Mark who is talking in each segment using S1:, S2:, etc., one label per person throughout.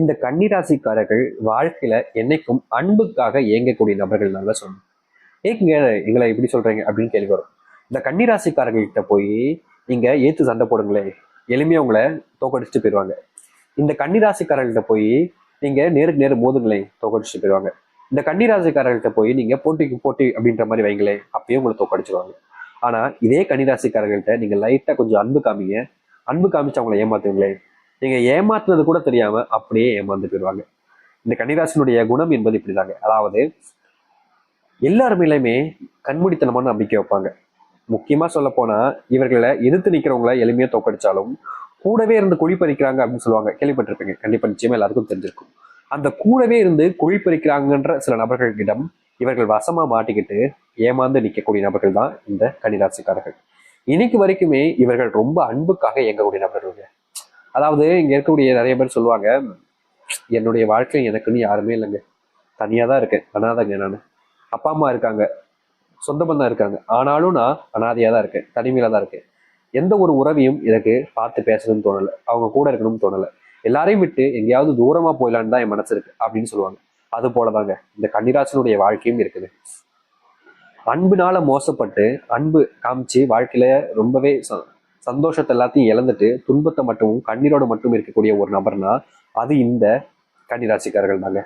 S1: இந்த கன்னிராசிக்காரர்கள் வாழ்க்கையில என்னைக்கும் அன்புக்காக இயங்கக்கூடிய நபர்கள் நல்லா சொல்லணும். ஏங்க எங்களை இப்படி சொல்றீங்க அப்படின்னு கேள்வி வரும். இந்த கன்னிராசிக்காரர்கள்கிட்ட போய் நீங்க ஏத்து சண்டை போடுங்களேன் எளிமையா உங்களை தோக்கடிச்சுட்டு போயிடுவாங்க. இந்த கன்னிராசிக்காரர்கள்ட்ட போய் நீங்க நேருக்கு நேரு மோதுங்களேன் தோக்கடிச்சுட்டு போயிடுவாங்க. இந்த கன்னிராசிக்காரர்கள்ட்ட போய் நீங்க போட்டிக்கு போட்டி அப்படின்ற மாதிரி வைங்களேன் அப்பயும் உங்களை தோக்கடிச்சிருவாங்க. ஆனா இதே கன்னிராசிக்காரர்கள்ட்ட நீங்க லைட்டா கொஞ்சம் அன்பு காமிங்க. அன்பு காமிச்சு அவங்களை ஏமாத்துவீங்களே நீங்க ஏமாத்துனது கூட தெரியாம அப்படியே ஏமாந்து போயிடுவாங்க. இந்த கன்னிராசினுடைய குணம் என்பது இப்படிதாங்க. அதாவது எல்லாருமேலுமே கண்மூடித்தனமான நம்பிக்கை வைப்பாங்க. முக்கியமா சொல்ல போனா இவர்களை எதிர்த்து நிற்கிறவங்கள எளிமையா தோக்கடிச்சாலும் கூடவே இருந்து குழி பறிக்கிறாங்க அப்படின்னு சொல்லுவாங்க. கேள்விப்பட்டிருப்பீங்க. கண்டிப்பா நிச்சயமாக எல்லாருக்கும் தெரிஞ்சிருக்கும். அந்த கூடவே இருந்து குழி பறிக்கிறாங்கன்ற சில நபர்களிடம் இவர்கள் வசமா மாட்டிக்கிட்டு ஏமாந்து நிற்கக்கூடிய நபர்கள் தான் இந்த கன்னிராசிக்காரர்கள். இன்னைக்கு வரைக்குமே இவர்கள் ரொம்ப அன்புக்காக இயங்கக்கூடிய நபர்கள் அதாவது இங்க இருக்கக்கூடிய நிறைய பேர் சொல்லுவாங்க என்னுடைய வாழ்க்கை எனக்குன்னு யாருமே இல்லைங்க. தனியாக தான் இருக்கேன். அனாதைங்க நான். அப்பா அம்மா இருக்காங்க. சொந்த பந்தம் இருக்காங்க. ஆனாலும் நான் அனாதையாக தான் இருக்கேன். தனிமையில தான் இருக்கேன். எந்த ஒரு உறவையும் எனக்கு பார்த்து பேசணும்னு தோணலை. அவங்க கூட இருக்கணும்னு தோணலை. எல்லாரையும் விட்டு எங்கேயாவது தூரமாக போயிடலான்னு தான் என் மனசு இருக்கு. அப்படின்னு சொல்லுவாங்க. அது போலதாங்க. இந்த கன்னிராசனுடைய வாழ்க்கையும் இருக்குது. அன்புனால மோசப்பட்டு அன்பு காமிச்சு வாழ்க்கையில ரொம்பவே சந்தோஷத்தை எல்லாத்தையும் இழந்துட்டு துன்பத்தை மட்டும் கண்ணீரோடு மட்டும் இருக்கக்கூடிய ஒரு நபர்னா அது இந்த கன்னிராசிக்காரர்கள் தாங்க.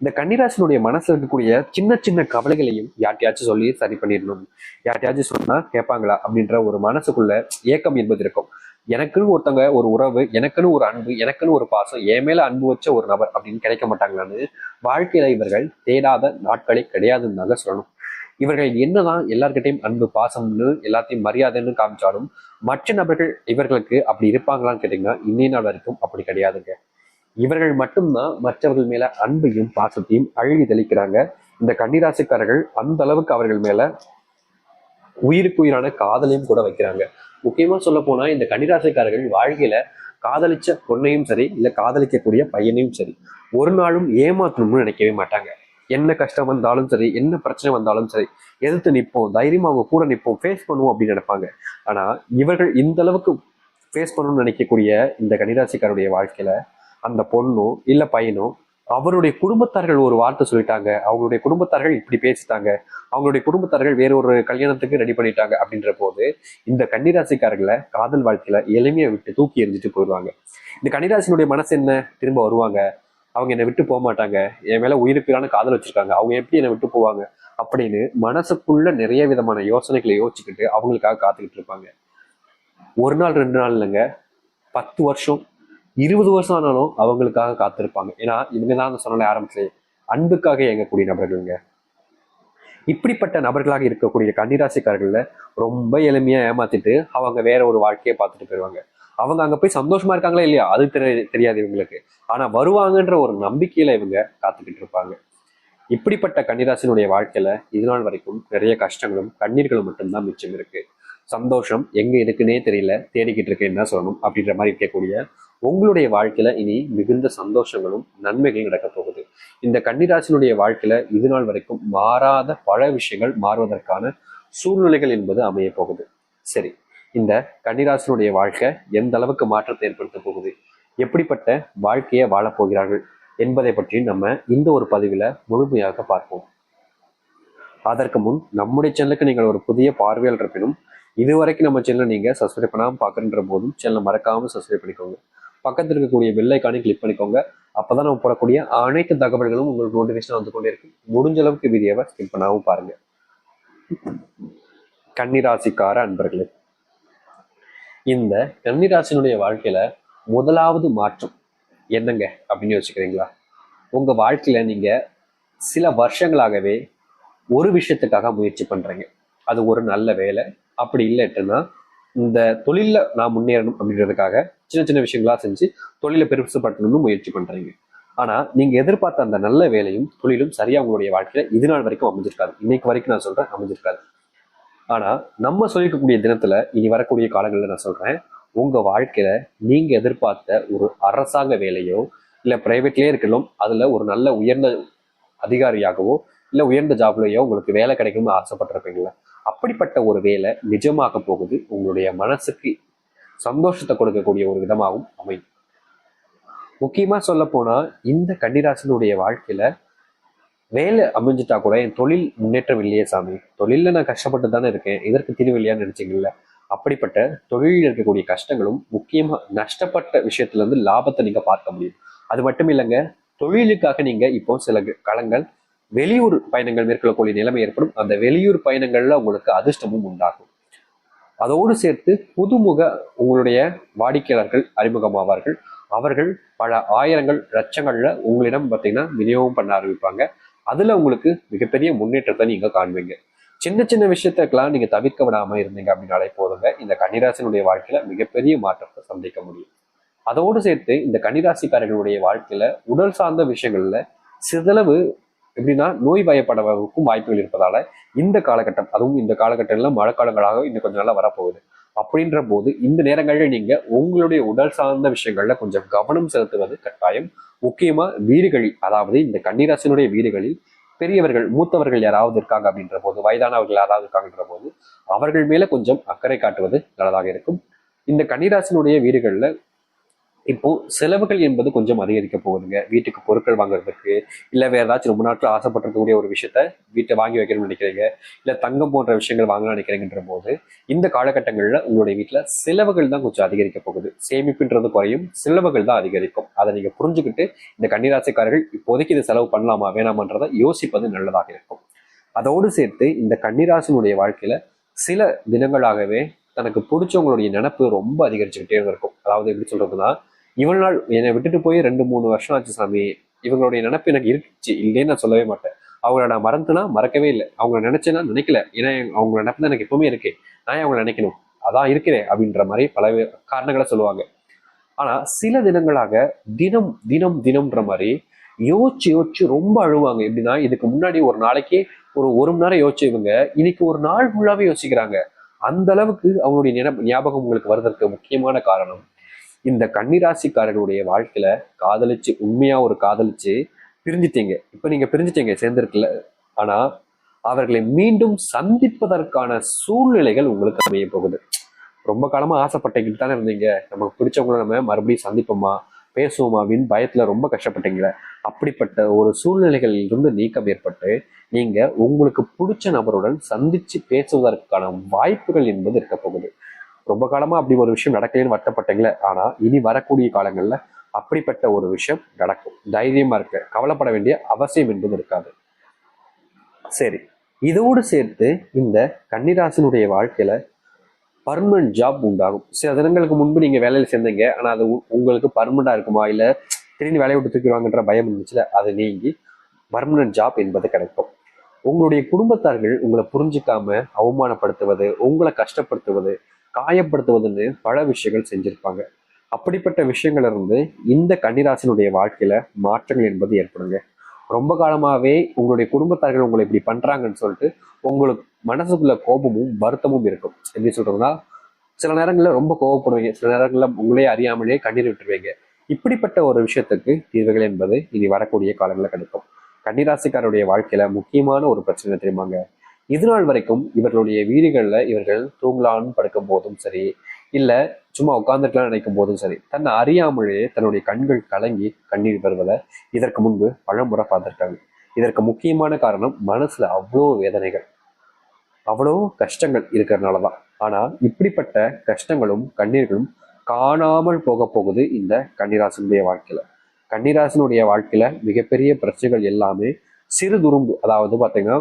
S1: இந்த கன்னிராசினுடைய மனசுல இருக்கக்கூடிய சின்ன சின்ன கவலைகளையும் யார்ட்டையாச்சும் சொல்லி சரி பண்ணிடணும். யார்ட்டையாச்சும் சொன்னா கேட்பாங்களா அப்படின்ற ஒரு மனசுக்குள்ள ஏக்கம் என்பது இருக்கும். எனக்குன்னு ஒருத்தங்க ஒரு உறவு எனக்குன்னு ஒரு அன்பு எனக்குன்னு ஒரு பாசம் என் மேல அன்பு வச்ச ஒரு நபர் அப்படின்னு கிடைக்க மாட்டாங்களான்னு வாழ்க்கையில இவர்கள் தேடாத நாட்களே கிடையாதுன்னு தாங்க சொல்லணும். இவர்கள் என்னதான் எல்லார்கிட்டையும் அன்பு பாசம்னு எல்லாத்தையும் மரியாதைன்னு காமிச்சாலும் மற்ற நபர்கள் இவர்களுக்கு அப்படி இருப்பாங்களான்னு கேட்டீங்கன்னா இன்னைய நாள் வரைக்கும் அப்படி கிடையாதுங்க. இவர்கள் மட்டும்தான் மற்றவர்கள் மேல அன்பையும் பாசத்தையும் அழுகி தெளிக்கிறாங்க. இந்த கன்னிராசிக்காரர்கள் அந்த அளவுக்கு அவர்கள் மேல உயிருக்குயிரான காதலையும் கூட வைக்கிறாங்க. முக்கியமா சொல்ல போனா இந்த கன்னிராசிக்காரர்கள் வாழ்க்கையில காதலிச்ச பொண்ணையும் சரி இல்ல காதலிக்கக்கூடிய பையனையும் சரி ஒரு நாளும் ஏமாத்தணும்னு நினைக்கவே மாட்டாங்க. என்ன கஷ்டம் வந்தாலும் சரி என்ன பிரச்சனை வந்தாலும் சரி எதிர்த்து நிற்போம் தைரியமாக அவங்க கூட நிற்போம் ஃபேஸ் பண்ணுவோம் அப்படின்னு நினைப்பாங்க. ஆனால் இவர்கள் இந்த அளவுக்கு ஃபேஸ் பண்ணணும்னு நினைக்கக்கூடிய இந்த கன்னிராசிக்காருடைய வாழ்க்கையில அந்த பொண்ணோ இல்லை பையனோ அவருடைய குடும்பத்தார்கள் ஒரு வார்த்தை சொல்லிட்டாங்க அவங்களுடைய குடும்பத்தார்கள் இப்படி பேசிட்டாங்க அவங்களுடைய குடும்பத்தார்கள் வேற ஒரு கல்யாணத்துக்கு ரெடி பண்ணிட்டாங்க அப்படின்ற போது இந்த கன்னிராசிக்காரர்களை காதல் வாழ்க்கையில எளிமையை விட்டு தூக்கி எறிஞ்சிட்டு போயிடுவாங்க. இந்த கன்னிராசினுடைய மனசு என்ன? திரும்ப வருவாங்க. அவங்க என்னை விட்டு போக மாட்டாங்க என் மேல உயிருக்கான காதல் வச்சிருக்காங்க. அவங்க எப்படி என்னை விட்டு போவாங்க? அப்படின்னு மனசுக்குள்ள நிறைய விதமான யோசனைகளை யோசிச்சுக்கிட்டு அவங்களுக்காக காத்துக்கிட்டு இருப்பாங்க. ஒரு நாள் ரெண்டு நாள் இல்லைங்க. பத்து வருஷம் இருபது வருஷம் ஆனாலும் அவங்களுக்காக காத்திருப்பாங்க. ஏன்னா இவங்க தான் சொன்ன ஆரம்பத்திலே அன்புக்காக இயங்கக்கூடிய நபர்களுங்க. இப்படிப்பட்ட நபர்களாக இருக்கக்கூடிய கன்னிராசிக்காரர்களில் ரொம்ப எளிமையாக ஏமாத்திட்டு அவங்க வேற ஒரு வாழ்க்கையை பார்த்துட்டு போயிடுவாங்க அவங்க அங்க போய் சந்தோஷமா இருக்காங்களா இல்லையா? அது தெரிய தெரியாது இவங்களுக்கு. ஆனா வருவாங்கன்ற ஒரு நம்பிக்கையில இவங்க காத்துக்கிட்டு இருப்பாங்க. இப்படிப்பட்ட கன்னிராசினுடைய வாழ்க்கையில இது நாள் வரைக்கும் நிறைய கஷ்டங்களும் கண்ணீர்களும் மட்டும்தான் மிச்சம் இருக்கு. சந்தோஷம் எங்க இருக்குன்னே தெரியல தேடிக்கிட்டு இருக்கேன்னு தான் சொல்லணும் அப்படின்ற மாதிரி இருக்கக்கூடிய உங்களுடைய வாழ்க்கையில இனி மிகுந்த சந்தோஷங்களும் நன்மைகளும் நடக்க போகுது. இந்த கன்னிராசினுடைய வாழ்க்கையில இது நாள் வரைக்கும் மாறாத பல விஷயங்கள் மாறுவதற்கான சூழ்நிலைகள் என்பது அமைய போகுது. சரி இந்த கன்னிராசினுடைய வாழ்க்கை எந்த அளவுக்கு மாற்றத்தை ஏற்படுத்த போகுது? எப்படிப்பட்ட வாழ்க்கையை வாழப்போகிறார்கள் என்பதை பற்றி நம்ம இந்த ஒரு பதிவில் முழுமையாக பார்ப்போம். அதற்கு முன் நம்முடைய சேனலுக்கு நீங்கள் ஒரு புதிய பார்வையாளர் இருப்பினும் இதுவரைக்கும் நம்ம சேனலை நீங்கள் சப்ஸ்கிரைப் பண்ணாமல் பார்க்குற போதும் சேனலை மறக்காமல் சப்ஸ்கிரைப் பண்ணிக்கோங்க. பக்கத்தில் இருக்கக்கூடிய பெல் கிளிக் பண்ணிக்கோங்க. அப்பதான் நம்ம போடக்கூடிய அனைத்து தகவல்களும் உங்களுக்கு நோட்டிஃபிகேஷன் வந்து கொண்டே இருக்கும் முடிஞ்ச அளவுக்கு வீடியோவை ஸ்கிப் பண்ணாமல் பாருங்கள் கன்னிராசிக்கார அன்பர்களே இந்த கன்னிராசினுடைய வாழ்க்கையில முதலாவது மாற்றம் என்னங்க அப்படின்னு யோசிக்கிறீங்களா? உங்க வாழ்க்கையில நீங்க சில வருஷங்களாகவே ஒரு விஷயத்துக்காக முயற்சி பண்றீங்க. அது ஒரு நல்ல வேலை. அப்படி இல்லைட்டுன்னா இந்த தொழிலில் நான் முன்னேறணும் அப்படின்றதுக்காக சின்ன சின்ன விஷயங்களா செஞ்சு தொழிலை பெருசுப்படுத்தணும்னு முயற்சி பண்றீங்க. ஆனா நீங்க எதிர்பார்த்த அந்த நல்ல வேலையும் தொழிலும் சரியா உங்களுடைய வாழ்க்கையில இது நாள் வரைக்கும் அமைஞ்சிருக்காது. இன்னைக்கு வரைக்கும் நான் சொல்றேன் அமைஞ்சிருக்காது. ஆனால் நம்ம சொல்லிக்கக்கூடிய தினத்தில் இனி வரக்கூடிய காலங்களில் நான் சொல்கிறேன் உங்கள் வாழ்க்கையில் நீங்கள் எதிர்பார்த்த ஒரு அரசாங்க வேலையோ இல்லை ப்ரைவேட்லேயே இருக்கணும் அதில் ஒரு நல்ல உயர்ந்த அதிகாரியாகவோ இல்லை உயர்ந்த ஜாப்லேயோ உங்களுக்கு வேலை கிடைக்கும்னு ஆசைப்பட்டிருப்பீங்களா அப்படிப்பட்ட ஒரு வேலை நிஜமாக போகுது. உங்களுடைய மனசுக்கு சந்தோஷத்தை கொடுக்கக்கூடிய ஒரு விதமாகவும் அமையும். முக்கியமாக சொல்லப்போனால் இந்த கன்னிராசினுடைய வாழ்க்கையில் வேலை அமைஞ்சிட்டா கூட என் தொழில் முன்னேற்றம் இல்லையே சாமி. தொழிலில் நான் கஷ்டப்பட்டு தானே இருக்கேன். இதற்கு தீர்வு இல்லையான்னு நினைச்சீங்கல்ல? அப்படிப்பட்ட தொழிலில் இருக்கக்கூடிய கஷ்டங்களும் முக்கியமா நஷ்டப்பட்ட விஷயத்துல இருந்து லாபத்தை நீங்க பார்க்க முடியும். அது மட்டும் இல்லைங்க தொழிலுக்காக நீங்க இப்போ சில காலங்கள் வெளியூர் பயணங்கள் மேற்கொள்ளக்கூடிய நிலைமை ஏற்படும். அந்த வெளியூர் பயணங்கள்ல உங்களுக்கு அதிர்ஷ்டமும் உண்டாகும். அதோடு சேர்த்து புதுமுக உங்களுடைய வாடிக்கையாளர்கள் அறிமுகமாவார்கள். அவர்கள் பல ஆயிரங்கள் லட்சங்கள்ல உங்களிடம் பார்த்தீங்கன்னா விநியோகம் பண்ண ஆரம்பிப்பாங்க. அதுல உங்களுக்கு மிகப்பெரிய முன்னேற்றத்தை நீங்க காண்பீங்க. சின்ன சின்ன விஷயத்துக்கெல்லாம் நீங்க தவிர்க்க விடாமல் இருந்தீங்க அப்படின்னாலே போதுங்க. இந்த கன்னிராசினுடைய வாழ்க்கையில மிகப்பெரிய மாற்றத்தை சந்திக்க முடியும். அதோடு சேர்த்து இந்த கன்னிராசிக்காரர்களுடைய வாழ்க்கையில உடல் சார்ந்த விஷயங்கள்ல சிதளவு எப்படின்னா நோய் பயப்படவும் வாய்ப்புகள் இருப்பதால இந்த காலகட்டம் அதுவும் இந்த காலகட்டத்தில் மழைக்காலங்களாக இன்னும் கொஞ்சம் நாளாக வரப்போகுது. அப்படின்ற போது இந்த நேரங்களில் நீங்க உங்களுடைய உடல் சார்ந்த விஷயங்கள்ல கொஞ்சம் கவனம் செலுத்துவது கட்டாயம். முக்கியமா வீடுகளில் அதாவது இந்த கன்னிராசினுடைய வீடுகளில் பெரியவர்கள் மூத்தவர்கள் யாராவது இருக்காங்க அப்படின்ற போது வயதானவர்கள் யாராவது இருக்காங்கன்ற போது அவர்கள் மேல கொஞ்சம் அக்கறை காட்டுவது நல்லதாக இருக்கும். இந்த கன்னிராசினுடைய வீடுகளில் இப்போ செலவுகள் என்பது கொஞ்சம் அதிகரிக்க போகுதுங்க. வீட்டுக்கு பொருட்கள் வாங்குறதுக்கு இல்லை வேற ஏதாச்சும் ரொம்ப நாட்கள் ஆசைப்பட்டிருக்கக்கூடிய ஒரு விஷயத்த வீட்டை வாங்கி வைக்கணும்னு நினைக்கிறீங்க இல்லை தங்கம் போன்ற விஷயங்கள் வாங்கணும்னு நினைக்கிறீங்கன்ற போது இந்த காலகட்டங்களில் உங்களுடைய வீட்டில் செலவுகள் தான் கொஞ்சம் அதிகரிக்க போகுது. சேமிப்புன்றது குறையும் செலவுகள் தான் அதிகரிக்கும். அதை நீங்கள் புரிஞ்சுக்கிட்டு இந்த கன்னிராசிக்காரர்கள் இப்போதைக்கு இது செலவு பண்ணலாமா வேணாமான்றதை யோசிப்பது நல்லதாக இருக்கும். அதோடு சேர்த்து இந்த கன்னிராசினுடைய வாழ்க்கையில சில தினங்களாகவே தனக்கு பிடிச்சவங்களுடைய நினப்பு ரொம்ப அதிகரிச்சுக்கிட்டே இருக்கும். அதாவது எப்படி சொல்றதுன்னா இவ்வளவு நாள் என்னை விட்டுட்டு போய் ரெண்டு மூணு வருஷம் ஆச்சு சாமி. இவங்களுடைய நினப்பு எனக்கு இருந்துச்சு. இல்லைன்னு நான் சொல்லவே மாட்டேன். அவங்கள நான் மறந்துனா மறக்கவே இல்லை. அவங்கள நினைச்சேன்னா நினைக்கல. ஏன்னா அவங்க நினப்பு தான் எனக்கு எப்பவுமே இருக்கு. நான் அவங்களை நினைக்கணும்? அதான் இருக்கிறேன் அப்படின்ற மாதிரி பல காரணங்களை சொல்லுவாங்க. ஆனா சில தினங்களாக தினம் தினம் தினம்ன்ற மாதிரி யோசிச்சு யோசிச்சு ரொம்ப அழுவாங்க. எப்படின்னா இதுக்கு முன்னாடி ஒரு நாளைக்கு ஒரு ஒரு மணி நேரம் யோசிச்சு இவங்க இன்னைக்கு ஒரு நாள் ஃபுல்லாவே யோசிக்கிறாங்க. அந்த அளவுக்கு அவங்களுடைய ஞாபகம் உங்களுக்கு வர்றதுக்கு முக்கியமான காரணம் இந்த கன்னிராசிக்காரர்களுடைய வாழ்க்கையில காதலிச்சு உண்மையா ஒரு காதலிச்சு பிரிஞ்சிட்டீங்க. இப்ப நீங்க பிரிஞ்சிட்டீங்க சேர்ந்திருக்கல. ஆனா அவர்களை மீண்டும் சந்திப்பதற்கான சூழ்நிலைகள் உங்களுக்கு அமைய போகுது. ரொம்ப காலமா ஆசைப்பட்டீங்க தானே இருந்தீங்க. நமக்கு பிடிச்சவங்கள நம்ம மறுபடியும் சந்திப்போமா பேசுவோமா அப்படின்னு பயத்துல ரொம்ப கஷ்டப்பட்டீங்களே. அப்படிப்பட்ட ஒரு சூழ்நிலைகளில் இருந்து நீக்கம் ஏற்பட்டு நீங்க உங்களுக்கு பிடிச்ச நபருடன் சந்திச்சு பேசுவதற்கான வாய்ப்புகள் என்பது இருக்க போகுது. ரொம்ப காலமா அப்படி ஒரு விஷயம் நடக்கலன்னு வருத்தப்பட்டீங்களே ஆனா இனி வரக்கூடிய காலங்கள்ல அப்படிப்பட்ட ஒரு விஷயம் நடக்கும். தைரியமா இருக்க கவலைப்பட வேண்டிய அவசியம் என்பது இருக்காது. சரி இதோடு சேர்த்து இந்த கன்னிராசனுடைய வாழ்க்கையில பர்மனன்ட் ஜாப் உண்டாகும். சில தினங்களுக்கு முன்பு நீங்க வேலையில சேர்ந்தீங்க ஆனா அது உங்களுக்கு பர்மனண்டா இருக்குமா? இல்ல திடீர்னு வேலையை விட்டு தூக்கிடுவாங்கன்ற பயம் இருந்துச்சுல அது நீங்கி பர்மனன்ட் ஜாப் என்பது கிடைக்கும். உங்களுடைய குடும்பத்தார்கள் உங்களை புரிஞ்சிக்காம அவமானப்படுத்துவது உங்களை கஷ்டப்படுத்துவது காயப்படுத்துவதுன்னு பல விஷயங்கள் செஞ்சிருப்பாங்க. அப்படிப்பட்ட விஷயங்கள் இருந்து இந்த கன்னிராசினுடைய வாழ்க்கையில மாற்றங்கள் என்பது ஏற்படுங்க. ரொம்ப காலமாகவே உங்களுடைய குடும்பத்தார்கள் உங்களை இப்படி பண்ணுறாங்கன்னு சொல்லிட்டு உங்களுக்கு மனசுக்குள்ள கோபமும் வருத்தமும் இருக்கும். எப்படி சொல்கிறதுனா சில நேரங்களில் ரொம்ப கோபப்படுவீங்க. சில நேரங்களில் உங்களே அறியாமலே கண்ணீர் விட்டுருவீங்க. இப்படிப்பட்ட ஒரு விஷயத்துக்கு தீர்வுகள் என்பது இனி வரக்கூடிய காலங்களில் கிடைக்கும். கன்னிராசிக்காரருடைய வாழ்க்கையில முக்கியமான ஒரு பிரச்சனை தெரியுமாங்க? இதுநாள் வரைக்கும் இவர்களுடைய வீடுகளில் இவர்கள் தூங்கலான்னு படுக்கும் போதும் சரி இல்லை சும்மா உட்காந்துட்டுலாம் நினைக்கும் போதும் சரி தன்னை அறியாமலேயே தன்னுடைய கண்கள் கலங்கி கண்ணீர் வருவதை இதற்கு முன்பு பழமுறை பார்த்துருக்காங்க. இதற்கு முக்கியமான காரணம் மனசுல அவ்வளோ வேதனைகள். அவ்வளோ கஷ்டங்கள் இருக்கிறதுனால தான் ஆனால் இப்படிப்பட்ட கஷ்டங்களும் கண்ணீர்களும் காணாமல் போக போகுது இந்த கன்னிராசனுடைய வாழ்க்கையில. கன்னிராசனுடைய வாழ்க்கையில மிகப்பெரிய பிரச்சனைகள் எல்லாமே சிறு துரும்பு அதாவது பார்த்தீங்கன்னா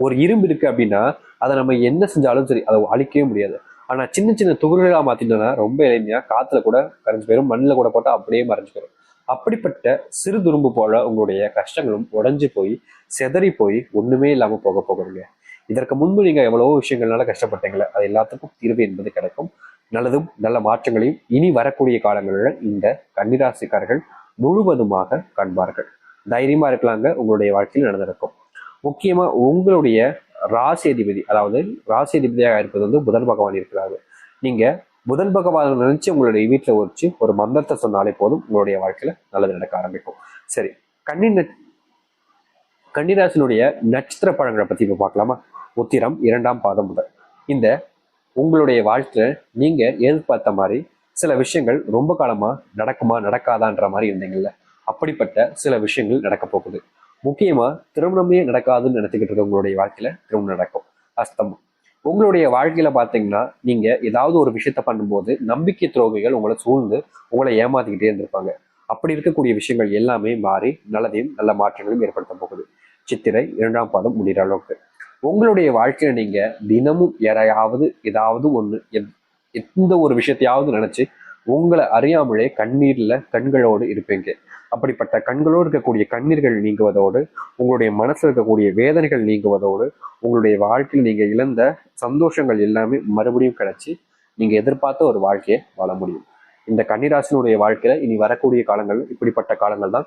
S1: ஒரு இரும்பு இருக்குது அப்படின்னா அதை நம்ம என்ன செஞ்சாலும் சரி அதை அழிக்கவே முடியாது. ஆனால் சின்ன சின்ன துகள்களாக மாத்திட்டோம்னா ரொம்ப எளிமையாக காற்றுல கூட கரைஞ்சு போயிடும் மண்ணில் கூட போட்டால் அப்படியே மறைஞ்சு போயிடும் அப்படிப்பட்ட சிறு துரும்பு போல உங்களுடைய கஷ்டங்களும் உடஞ்சி போய் செதறி போய் ஒன்றுமே இல்லாமல் போக போகிறீங்க இதற்கு முன்பு நீங்கள் எவ்வளவோ விஷயங்கள்னால கஷ்டப்பட்டீங்களே அது எல்லாத்துக்கும் தீர்வு என்பது கிடைக்கும். நல்லதும் நல்ல மாற்றங்களையும் இனி வரக்கூடிய காலங்களில் இந்த கன்னிராசிக்காரர்கள் முழுவதுமாக காண்பார்கள். தைரியமாக இருக்கலாங்க உங்களுடைய வாழ்க்கையில் நடந்திருக்கும். முக்கியமா உங்களுடைய ராசி அதிபதி அதாவது ராசி அதிபதியாக இருப்பது வந்து புதன் பகவான் இருக்கிறாரு. நீங்க புதன் பகவான் நினைச்சு உங்களுடைய வீட்டில் வச்சு ஒரு மந்திரத்தை சொன்னாலே போதும் உங்களுடைய வாழ்க்கையில நல்லது நடக்க ஆரம்பிக்கும். சரி கன்னி கன்னிராசினுடைய நட்சத்திர பழங்களை பத்தி இப்போ பார்க்கலாமா? உத்திரம் இரண்டாம் பாதம் முதல். இந்த உங்களுடைய வாழ்க்கையில நீங்க எதிர்பார்த்த மாதிரி சில விஷயங்கள் ரொம்ப காலமா நடக்குமா நடக்காதான்ற மாதிரி இருந்தீங்கல்ல. அப்படிப்பட்ட சில விஷயங்கள் நடக்க போகுது. முக்கியமாக திருமணமே நடக்காதுன்னு நினச்சிக்கிட்டு இருக்க உங்களுடைய வாழ்க்கையில் திருமணம் நடக்கும். அஸ்தமம். உங்களுடைய வாழ்க்கையில பார்த்தீங்கன்னா நீங்கள் ஏதாவது ஒரு விஷயத்த பண்ணும்போது நம்பிக்கை துரோகிகள் உங்களை சூழ்ந்து உங்களை ஏமாத்திக்கிட்டே இருந்திருப்பாங்க. அப்படி இருக்கக்கூடிய விஷயங்கள் எல்லாமே மாறி நல்லதையும் நல்ல மாற்றங்களையும் ஏற்படுத்த போகுது. சித்திரை இரண்டாம் பாதம் முடிகிற அளவுக்கு. உங்களுடைய வாழ்க்கையில நீங்க தினமும் யாரையாவது ஏதாவது ஒன்று எத்- எந்த ஒரு விஷயத்தையாவது நினச்சி உங்களை அறியாமலே கண்ணீர்ல கண்களோடு இருப்பீங்க. அப்படிப்பட்ட கண்களோடு இருக்கக்கூடிய கண்ணீர்கள் நீங்குவதோடு உங்களுடைய மனசில் இருக்கக்கூடிய வேதனைகள் நீங்குவதோடு உங்களுடைய வாழ்க்கையில் நீங்க இழந்த சந்தோஷங்கள் எல்லாமே மறுபடியும் கிடைச்சி நீங்க எதிர்பார்த்த ஒரு வாழ்க்கையை வாழ முடியும். இந்த கன்னிராசினுடைய வாழ்க்கையில இனி வரக்கூடிய காலங்கள் இப்படிப்பட்ட காலங்கள் தான்